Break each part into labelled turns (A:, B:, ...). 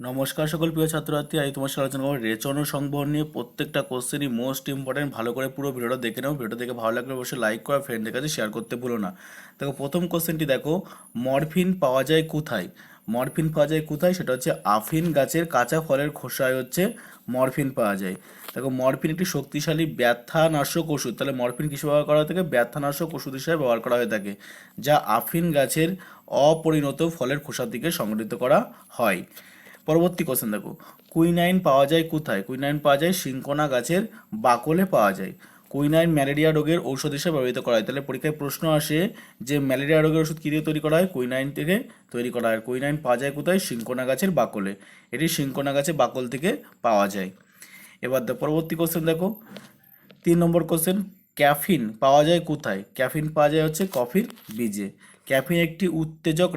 A: নমস্কার সকল প্রিয় ছাত্রছাত্রী, আমি তোমার সাথে আলোচনা করব রেচন ও সংবহন নিয়ে। প্রত্যেকটা কোশ্চেনই মোস্ট ইম্পর্টেন্ট ভালো করে পুরো ভিডিওটা দেখে নাও। ভিডিও দেখে ভালো লাগলে অবশ্যই লাইক করা ফ্রেন্ডদের কাছে শেয়ার করতে ভুলো না। দেখো, প্রথম কোশ্চেনটি দেখো মরফিন পাওয়া যায় কোথায়? মরফিন পাওয়া যায় কোথায়? সেটা হচ্ছে আফিন গাছের কাঁচা ফলের খোসায় হচ্ছে মরফিন পাওয়া যায়। দেখো মরফিন একটি শক্তিশালী ব্যথানাশক ওষুধ। তাহলে মরফিন কিসে ব্যবহার করা হয়ে থাকে? ব্যথানাশক ওষুধ হিসেবে ব্যবহার করা হয়ে থাকে, যা আফিন গাছের অপরিণত ফলের খোসা থেকে সংগঠিত করা হয়। পরবর্তী কোশ্চেন দেখো। কুইনাইন পাওয়া যায় কোথায়? কুইনাইন পাওয়া যায় সিঙ্কোনা গাছের বাকলে পাওয়া যায়। কুইনাইন ম্যালেরিয়া রোগের ঔষধ হিসেবে ব্যবহৃত করা হয়। তাহলে পরীক্ষায় প্রশ্ন আসে যে ম্যালেরিয়া রোগের ওষুধ কী দিয়ে তৈরি করা হয়? কুইনাইন থেকে তৈরি করা হয়। কুইনাইন পাওয়া যায় কোথায়? সিঙ্কোনা গাছের বাকলে। এটি সিঙ্কোনা গাছের বাকল থেকে পাওয়া যায়। এবার পরবর্তী কোশ্চেন দেখো। তিন নম্বর কোশ্চেন ক্যাফিন পাওয়া যায় কোথায়? ক্যাফিন পাওয়া যায় হচ্ছে কফির বীজে। ক্যাফিন একটি উত্তেজক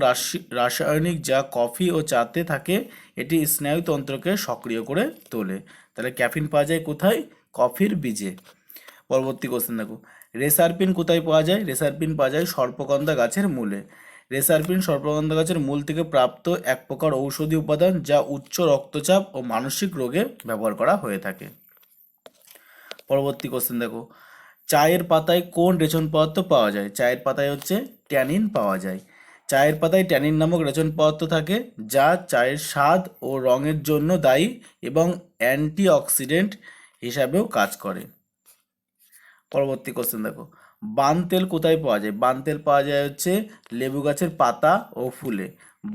A: রাসায়নিক যা কফি ও চাতে থাকে, এটি স্নায়ুতন্ত্রকে সক্রিয় করে তোলে। তাহলে ক্যাফিন পাওয়া যায় কোথায়? কফির বীজে। পরবর্তী কোশ্চেন দেখো। রেসারপিন কোথায় পাওয়া যায়? রেসারপিন পাওয়া যায় সর্পগন্ধা গাছের মূলে। রেসারপিন সর্পগন্ধা গাছের মূল থেকে প্রাপ্ত এক প্রকার ঔষধি উপাদান যা উচ্চ রক্তচাপ ও মানসিক রোগে ব্যবহার করা হয়ে থাকে। পরবর্তী কোশ্চেন দেখো। চায়ের পাতায় কোন রেচন পদার্থ পাওয়া যায়? চায়ের পাতায় হচ্ছে ট্যানিন পাওয়া যায়। চায়ের পাতায় ট্যানিন নামক রেচন পদার্থ থাকে, যা চায়ের স্বাদ ও রঙের জন্য দায়ী এবং অ্যান্টিঅক্সিডেন্ট হিসাবেও কাজ করে। পরবর্তী কোশ্চেন দেখো। বান তেল কোথায় পাওয়া যায়? বান তেল পাওয়া যায় হচ্ছে লেবু গাছের পাতা ও ফুলে।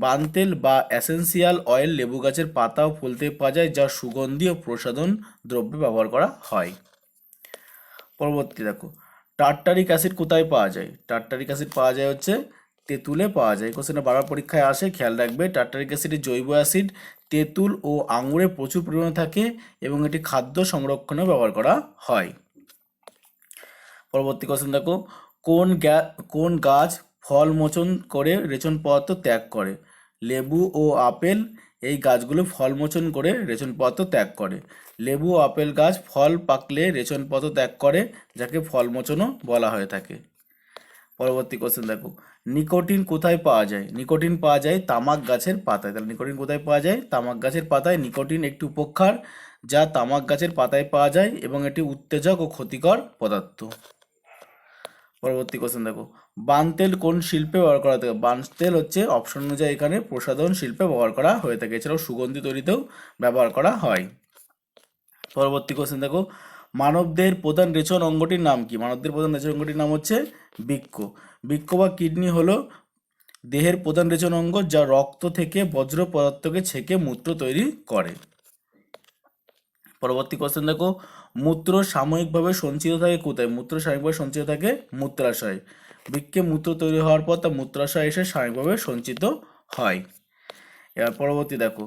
A: বান তেল বা অ্যাসেন্সিয়াল অয়েল লেবু গাছের পাতা ও ফুল থেকে পাওয়া যায়, যা সুগন্ধি ও প্রসাধন দ্রব্যে ব্যবহার করা হয়। পরবর্তী দেখো টার্টারিক অ্যাসিড কোথায় পাওয়া যায়? টার্টারিক অ্যাসিড পাওয়া যায় হচ্ছে তেঁতুলে পাওয়া যায়। কোশ্চেনটা বারবার পরীক্ষায় আসে, খেয়াল রাখবে। টার্টারিক অ্যাসিডের জৈব অ্যাসিড, তেঁতুল ও আঙুরে প্রচুর পরিমাণে থাকে এবং এটি খাদ্য সংরক্ষণেও ব্যবহার করা হয়। পরবর্তী কোশ্চেন দেখো, কোন গ্যা, কোন গাছ ফল মোচন করে রেচন পদার্থ ত্যাগ করে? লেবু ও আপেল এই গাছগুলো ফল মোচন করে রেচন পদার্থ ত্যাগ করে। লেবু ও আপেল গাছ ফল পাকলে রেচন পদার্থ ত্যাগ করে, যাকে ফল মোচনও বলা হয়ে থাকে। পরবর্তী কোশ্চেন দেখো। নিকোটিন কোথায় পাওয়া যায়? নিকোটিন পাওয়া যায় তামাক গাছের পাতায়। তাহলে নিকোটিন কোথায় পাওয়া যায়? তামাক গাছের পাতায়। নিকোটিন একটি উপক্ষার, যা তামাক গাছের পাতায় পাওয়া যায় এবং এটি উত্তেজক ও ক্ষতিকর পদার্থ। পরবর্তী কোশ্চেন দেখো। বান তেল কোন শিল্পে ব্যবহার করা থাকে? বান তেল হচ্ছে অপশন অনুযায়ী এখানে প্রসাধন শিল্পে ব্যবহার করা হয়ে থাকে। এছাড়াও সুগন্ধি তৈরিতেও ব্যবহার করা হয়। পরবর্তী কোশ্চেন দেখো। মানবদেহের প্রধান রেচন অঙ্গটির নাম কি? মানবদের প্রধান রেচন অঙ্গটির নাম হচ্ছে বৃক্ষ বৃক্ষ বা কিডনি হলো দেহের প্রধান রেচন অঙ্গ যা রক্ত থেকে বজ্র পদার্থকে ছেঁকে মূত্র তৈরি করে। পরবর্তী কোশ্চেন দেখো, মূত্র সাময়িকভাবে সঞ্চিত থাকে কোথায়? মূত্র সাময়িকভাবে সঞ্চিত থাকে মূত্রাশয়। বৃক্ষে মূত্র তৈরি হওয়ার পর তা মূত্রাশয় এসে সাময়িকভাবে সঞ্চিত হয়। এবার পরবর্তী দেখো,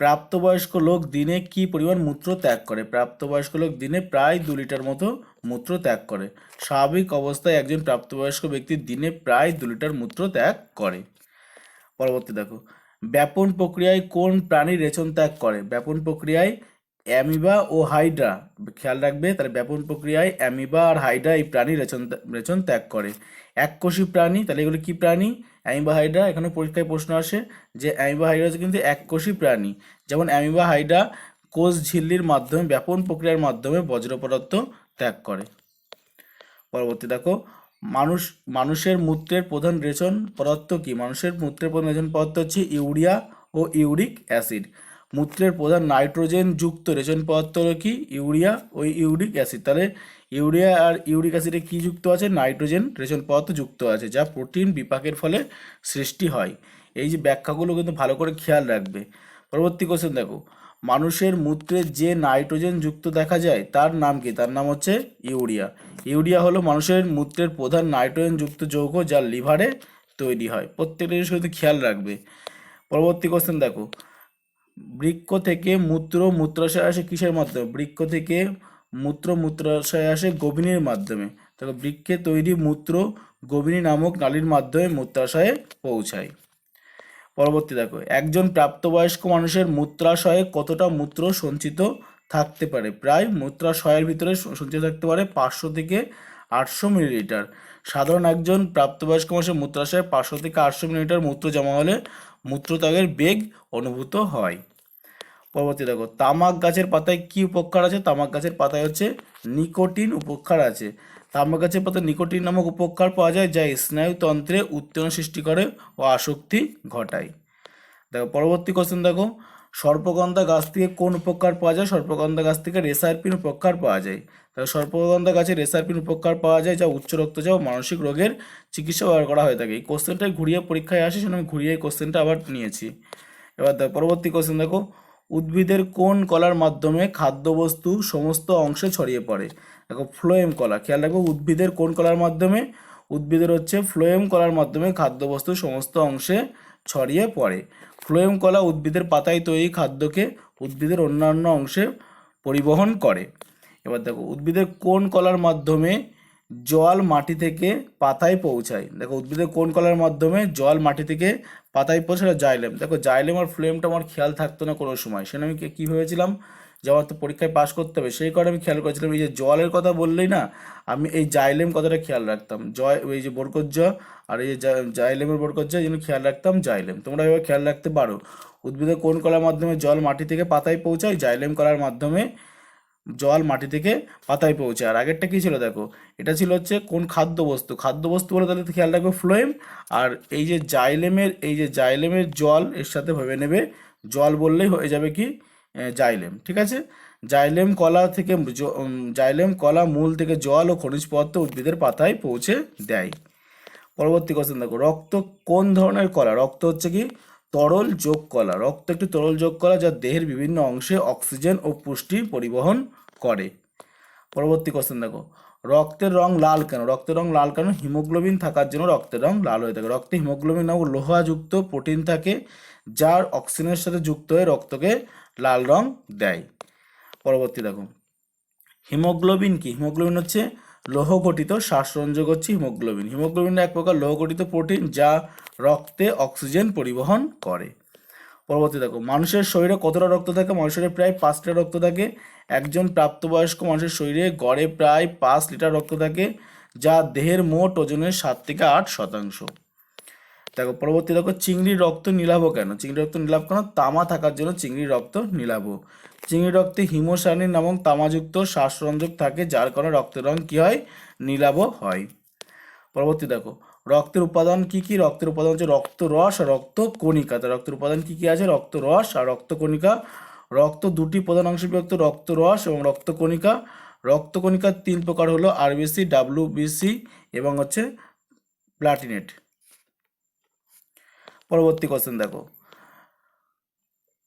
A: প্রাপ্তবয়স্ক লোক দিনে কি পরিমাণ মূত্র ত্যাগ করে? প্রাপ্তবয়স্ক লোক দিনে প্রায় দু লিটার মতো মূত্র ত্যাগ করে। স্বাভাবিক অবস্থায় একজন প্রাপ্তবয়স্ক ব্যক্তি দিনে প্রায় দু লিটার মূত্র ত্যাগ করে। পরবর্তী দেখো, ব্যাপন প্রক্রিয়ায় কোন প্রাণী রেচন ত্যাগ করে? ব্যাপন প্রক্রিয়ায় অ্যামিবা ও হাইড্রা, খেয়াল রাখবে, তাহলে ব্যাপন প্রক্রিয়ায় অ্যামিবা আর হাইড্রা এই প্রাণী রেচন রেচন ত্যাগ করে। এককোষী প্রাণী, তাহলে এগুলো কি প্রাণী? অ্যামিবা হাইড্রা এখানে পরীক্ষায় প্রশ্ন আসে যে অ্যামিবা হাইড্রা হচ্ছে কিন্তু এককোষী প্রাণী। যেমন অ্যামিবা হাইড্রা কোষ ঝিল্লির মাধ্যমে, ব্যাপন প্রক্রিয়ার মাধ্যমে বজ্র পদার্থ ত্যাগ করে। পরবর্তী দেখো, মানুষ, মানুষের মূত্রের প্রধান রেচন পদার্থ কি? মানুষের মূত্রের প্রধান রেচন পদার্থ হচ্ছে ইউরিয়া ও ইউরিক অ্যাসিড। মূত্রের প্রধান নাইট্রোজেন যুক্ত রেচন পদার্থ হলো কি? ইউরিয়া ও ইউরিক অ্যাসিড। তাহলে ইউরিয়া আর ইউরিক অ্যাসিডে কি যুক্ত আছে? নাইট্রোজেন রেচন পদার্থ যুক্ত আছে, যা প্রোটিন বিপাকের ফলে সৃষ্টি হয়। এই যে ব্যাখ্যাগুলো কিন্তু ভালো করে খেয়াল রাখবে। পরবর্তী কোশ্চেন দেখো। মানুষের মূত্রে যে নাইট্রোজেন যুক্ত দেখা যায়, তার নাম কি? তার নাম হচ্ছে ইউরিয়া। ইউরিয়া হলো মানুষের মূত্রের প্রধান নাইট্রোজেন যুক্ত যৌগ যা লিভারে তৈরি হয়। প্রত্যেকটা জিনিস কিন্তু খেয়াল রাখবে। পরবর্তী কোশ্চেন দেখো। বৃক্ষ থেকে মূত্র, মূত্রাশয় আসে কিসের মাধ্যমে? বৃক্ষ থেকে মূত্র, মূত্রাশয় আসে গভীরের মাধ্যমে। দেখো বৃক্ষে তৈরি মূত্র গভীনী নামক নালীর মাধ্যমে মূত্রাশয়ে পৌঁছায়। পরবর্তী দেখো, একজন প্রাপ্তবয়স্ক মানুষের মূত্রাশয়ে কতটা মূত্র সঞ্চিত থাকতে পারে? প্রায় মূত্রাশয়ের ভিতরে সঞ্চিত থাকতে পারে পাঁচশো থেকে আটশো মিলিলিটার। সাধারণ একজন প্রাপ্তবয়স্ক মানুষের মূত্রাশয়ে পাঁচশো থেকে আটশো মিলিলিটার মূত্র জমা হলে মূত্রত্যাগের বেগ অনুভূত হয়। পরবর্তী দেখো, তামাক গাছের পাতায় কি উপকার আছে? তামাক গাছের পাতায় হচ্ছে নিকোটিন উপকার আছে। তামাক গাছের পাতায় নিকোটিন নামক উপকার পাওয়া যায় যা স্নায়ুতন্ত্রে উত্তেজনা সৃষ্টি করে ও আসক্তি ঘটায়। দেখো, পরবর্তী কোশ্চেন দেখো সর্পগন্ধা গাছ থেকে কোন উপকার পাওয়া যায়? সর্পগন্ধা গাছ থেকে রেসারপিন উপকার পাওয়া যায়। তাহলে সর্পগন্ধা গাছে রেসারপিন উপকার পাওয়া যায়, যা উচ্চ রক্তচাপ মানসিক রোগের চিকিৎসা ব্যবহার করা হয়ে থাকে। এই কোশ্চেনটাই ঘুরিয়ে পরীক্ষায় আসে, সেজন্য আমি ঘুরিয়ে এই কোশ্চেনটা আবার নিয়েছি। এবার পরবর্তী কোশ্চেন দেখো। উদ্ভিদের কোন কলার মাধ্যমে খাদ্যবস্তু সমস্ত অংশে ছড়িয়ে পড়ে? দেখো ফ্লোয়েম কলা। খেয়াল রাখব, উদ্ভিদের কোন কলার মাধ্যমে? উদ্ভিদের হচ্ছে ফ্লোয়েম কলার মাধ্যমে খাদ্যবস্তু সমস্ত অংশে ছড়িয়ে পড়ে। ফ্লোয়েম কলা উদ্ভিদের পাতায় তৈরি খাদ্যকে উদ্ভিদের অন্যান্য অংশে পরিবহন করে। এবার দেখো, উদ্ভিদের কোন কলার মাধ্যমে জল মাটি থেকে পাতায় পৌঁছায়? দেখো, উদ্ভিদের কোন কলার মাধ্যমে জল মাটি থেকে পাতায় পৌঁছায়? জাইলেম। দেখো, জাইলেম আর ফ্লোয়েমটা আমার খেয়াল থাকতো না কোনো সময়। সেটা আমি কী ভেবেছিলাম? যে আমার তো পরীক্ষায় পাশ করতে হবে। সেই কারণে আমি খেয়াল করেছিলাম, এই যে জলের কথা বললেই না, আমি এই জাইলেম কথাটা খেয়াল রাখতাম। জয়, এই যে বরকজ্জ আর এই যে জাইলেমের বরকজ্জ, এই জন্য খেয়াল রাখতাম জাইলেম। তোমরা এবার খেয়াল রাখতে পারো। উদ্ভিদের কোন কলার মাধ্যমে জল মাটি থেকে পাতায় পৌঁছায়? জাইলেম কলার মাধ্যমে জল মাটি থেকে পাতায় পৌঁছায়। আর আগেরটা কী ছিল দেখো? এটা ছিল হচ্ছে কোন খাদ্যবস্তু? খাদ্যবস্তু বলে তাহলে খেয়াল রাখবে ফ্লোয়েম। আর এই যে জাইলেমের, এই যে জাইলেমের জল এর সাথে ভেবে নেবে। জল বললেই হয়ে যাবে কি? জাইলেম, ঠিক আছে? জাইলেম কলা থেকে জাইলেম কলা মূল থেকে জল ও খনিজ পদার্থ উদ্ভিদের পাতায় পৌঁছে দেয়। পরবর্তী কোশ্চেন দেখো, রক্ত কোন ধরনের কলা? রক্ত হচ্ছে কি? তরল যোগ কলা। রক্ত একটি তরল যোগ কলা যা দেহের বিভিন্ন অংশে অক্সিজেন ও পুষ্টি পরিবহন করে। পরবর্তী কোশ্চেন দেখো, রক্তের রং লাল কেন? রক্তের রং লাল কেন? হিমোগ্লোবিন থাকার জন্য রক্তের রং লাল হয়ে থাকে। রক্তে হিমোগ্লোবিন নামক লোহাযুক্ত প্রোটিন থাকে, যার অক্সিজেনের সাথে যুক্ত হয়ে রক্তকে লাল রং দেয়। পরবর্তী দেখো। হিমোগ্লোবিন কি? হিমোগ্লোবিন হচ্ছে লৌহ গঠিত শ্বাসরঞ্জক হচ্ছে হিমোগ্লোবিন। হিমোগ্লোবিন এক প্রকার লৌহ গঠিত প্রোটিন যা রক্তে অক্সিজেন পরিবহন করে। পরবর্তী দেখো, মানুষের শরীরে কতটা রক্ত থাকে? মানুষের প্রায় পাঁচটা রক্ত থাকে। একজন প্রাপ্তবয়স্ক মানুষের শরীরে গড়ে প্রায় পাঁচ লিটার রক্ত থাকে, যা দেহের মোট ওজনের সাত থেকে আট শতাংশ। দেখো, পরবর্তী দেখো, চিংড়ির রক্ত নীলাভ কেন? চিংড়ির রক্ত নীলাভ কেন? তামা থাকার জন্য চিংড়ির রক্ত নীলাভ চিংড়ি রক্তে হিমোসানিন এবং তামাযুক্ত শ্বাসরঞ্জক থাকে, যার কারণে রক্তের রং কী হয়? নীলাভ হয়। পরবর্তী দেখো, রক্তের উপাদান কি কি? রক্তের উপাদান হচ্ছে রক্ত রস আর রক্ত কণিকা তা রক্তের উপাদান কি কি আছে? রক্ত রস আর রক্ত কণিকা রক্ত দুটি প্রধান অংশে বিভক্ত রক্ত রস এবং রক্ত কণিকা রক্ত কণিকার তিন প্রকার হলো আরবিসি ডাব্লিউবিসি এবং হচ্ছে প্লাটিনেট। পরবর্তী কোশ্চেন দেখো।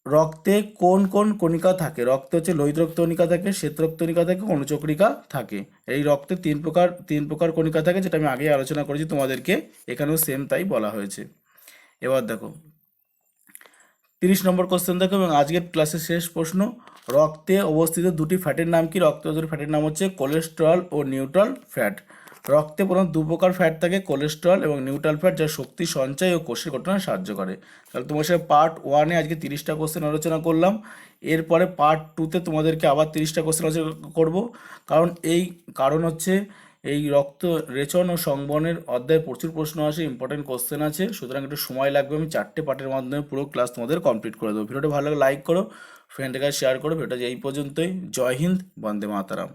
A: রক্তে কোন কোন কণিকা থাকে? রক্তে হচ্ছে লোহিত রক্ত কণিকা থাকে শ্বেত রক্ত কণিকা থাকে অনুচক্রিকা থাকে। এই রক্তে তিন প্রকার তিন প্রকার কণিকা থাকে, যেটা আমি আগেই আলোচনা করেছি তোমাদেরকে, এখানেও সেম তাই বলা হয়েছে। এবার দেখো, তিরিশ নম্বর কোশ্চেন দেখো এবং আজকের ক্লাসের শেষ প্রশ্ন, রক্তে অবস্থিত দুটি ফ্যাটের নাম কি? রক্তে ফ্যাটের নাম হচ্ছে কোলেস্ট্রল ও নিউট্রাল ফ্যাট রক্তে প্রধানত দু প্রকার ফ্যাট থাকে কোলেস্ট্রল এবং নিউট্রাল ফ্যাট যা শক্তি সঞ্চয় ও কোষের গঠনে সাহায্য করে। তাহলে তোমার সাথে পার্ট ওয়ানে আজকে তিরিশটা কোশ্চেন আলোচনা করলাম। এরপরে পার্ট টুতে তোমাদেরকে আবার তিরিশটা কোশ্চেন আলোচনা করব। কারণ এই কারণ হচ্ছে এই রক্ত রেচন ও সংবহনের অধ্যায়ে প্রচুর প্রশ্ন আসে ইম্পর্টেন্ট কোশ্চেন আছে। সুতরাং একটু সময় লাগবে, আমি চারটে পার্টের মাধ্যমে পুরো ক্লাস তোমাদের কমপ্লিট করে দেবো। ভিডিওটা ভালো লাগে লাইক করো ফ্রেন্ডের কাছে শেয়ার করো। ভিডিওটা এই পর্যন্তই। জয় হিন্দ, বন্দে মাতারাম।